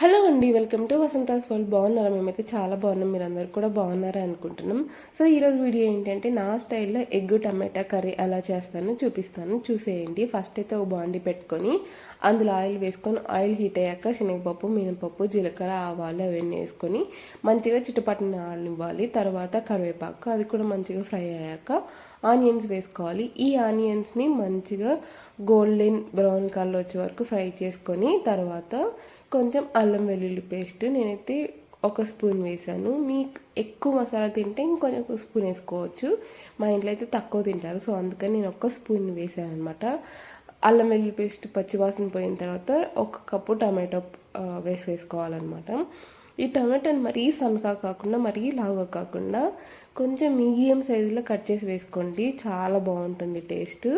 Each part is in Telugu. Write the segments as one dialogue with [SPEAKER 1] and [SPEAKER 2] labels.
[SPEAKER 1] హలో అండి వెల్కమ్ టు వసంతాస్ వరల్డ్. బాగున్నారా? మేమైతే చాలా బాగున్నాం. మీరు అందరు కూడా బాగున్నారా అనుకుంటున్నాం. సో ఈరోజు వీడియో ఏంటంటే నా స్టైల్లో ఎగ్ టమాటా కర్రీ ఎలా చేస్తానో చూపిస్తాను. చూసేయండి. ఫస్ట్ అయితే ఒక బాండి పెట్టుకొని అందులో ఆయిల్ వేసుకొని ఆయిల్ హీట్ అయ్యాక శనగపప్పు మినపప్పు జీలకర్ర ఆవాలు అవన్నీ వేసుకొని మంచిగా చిట్టుపట్టున ఇవ్వాలి. తర్వాత కరివేపాకు అది కూడా మంచిగా ఫ్రై అయ్యాక ఆనియన్స్ వేసుకోవాలి. ఈ ఆనియన్స్ని మంచిగా గోల్డెన్ బ్రౌన్ కలర్ వచ్చే వరకు ఫ్రై చేసుకొని తర్వాత కొంచెం అల్లం వెల్లుల్లి పేస్ట్ నేనైతే ఒక స్పూన్ వేసాను మీకు ఎక్కువ మసాలా తింటే ఇంకొంచెం ఒక స్పూన్ వేసుకోవచ్చు. మా ఇంట్లో అయితే తక్కువ తింటారు సో అందుకని నేను ఒక స్పూన్ వేసాను అనమాట అల్లం వెల్లుల్లి పేస్ట్ పచ్చివాసన పోయిన తర్వాత ఒక కప్పు టమాటో వేసేసుకోవాలన్నమాట. ఈ టమాటాని మరీ సన్నగా కాకుండా మరీ లావుగా కాకుండా కొంచెం మీడియం సైజులో కట్ చేసి వేసుకోండి. చాలా బాగుంటుంది టేస్ట్.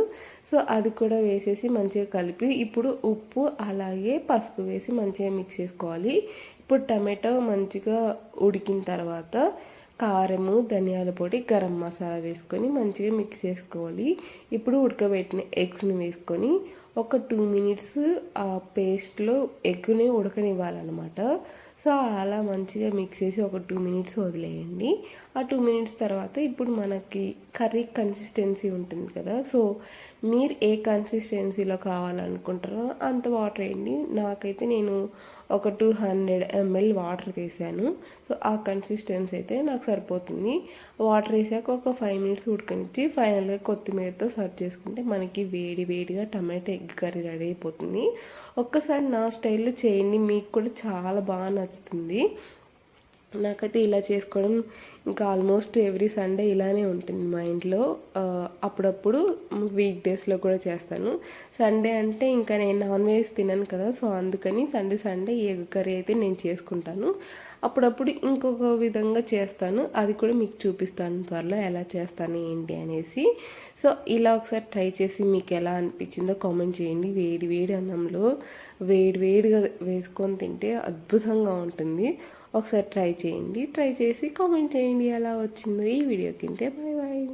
[SPEAKER 1] సో అది కూడా వేసేసి మంచిగా కలిపి ఇప్పుడు ఉప్పు అలాగే పసుపు వేసి మంచిగా మిక్స్ చేసుకోవాలి. ఇప్పుడు టమాటో మంచిగా ఉడికిన తర్వాత కారము ధనియాల పొడి గరం మసాలా వేసుకొని మంచిగా మిక్స్ చేసుకోవాలి. ఇప్పుడు ఉడకబెట్టిన ఎగ్స్ని వేసుకొని ఒక టూ మినిట్స్ ఆ పేస్ట్లో ఎగ్ని ఉడకనివ్వాలన్నమాట. సో అలా మంచిగా మిక్స్ చేసి ఒక టూ మినిట్స్ వదిలేయండి. ఆ టూ మినిట్స్ తర్వాత ఇప్పుడు మనకి కర్రీ కన్సిస్టెన్సీ ఉంటుంది కదా. సో మీరు ఏ కన్సిస్టెన్సీలో కావాలనుకుంటారో అంత వాటర్ వేయండి. నాకైతే నేను ఒక టూ హండ్రెడ్ ఎంఎల్ వాటర్ వేసాను. సో ఆ కన్సిస్టెన్సీ అయితే నాకు సరిపోతుంది. వాటర్ వేసాక ఒక ఫైవ్ మినిట్స్ ఉడకనిచ్చి ఫైనల్గా కొత్తిమీరతో సర్వ్ చేసుకుంటే మనకి వేడి వేడిగా టమాటో ఎగ్ కర్రీ రెడీ అయిపోతుంది. ఒక్కసారి నా స్టైల్లో చేయండి మీకు కూడా చాలా బాగా నచ్చుతుంది. నాకైతే ఇలా చేసుకోవడం ఇంకా ఆల్మోస్ట్ ఎవ్రీ సండే ఇలానే ఉంటుంది మా ఇంట్లో. అప్పుడప్పుడు వీక్ డేస్లో కూడా చేస్తాను. సండే అంటే ఇంకా నేను నాన్ వెజ్ తినను కదా సో అందుకని సండే సండే ఎగ్ కర్రీ అయితే నేను చేసుకుంటాను. అప్పుడప్పుడు ఇంకొక విధంగా చేస్తాను. అది కూడా మీకు చూపిస్తాను త్వరలో ఎలా చేస్తాను ఏంటి అనేసి. సో ఇలా ఒకసారి ట్రై చేసి మీకు ఎలా అనిపించిందో కామెంట్ చేయండి. వేడి వేడి అన్నంలో వేడి వేడిగా వేసుకొని తింటే అద్భుతంగా ఉంటుంది. ఒకసారి ట్రై చేయండి. ట్రై చేసి కామెంట్ చేయండి ఎలా వచ్చిందో ఈ వీడియో కింద బాయ్ బాయ్.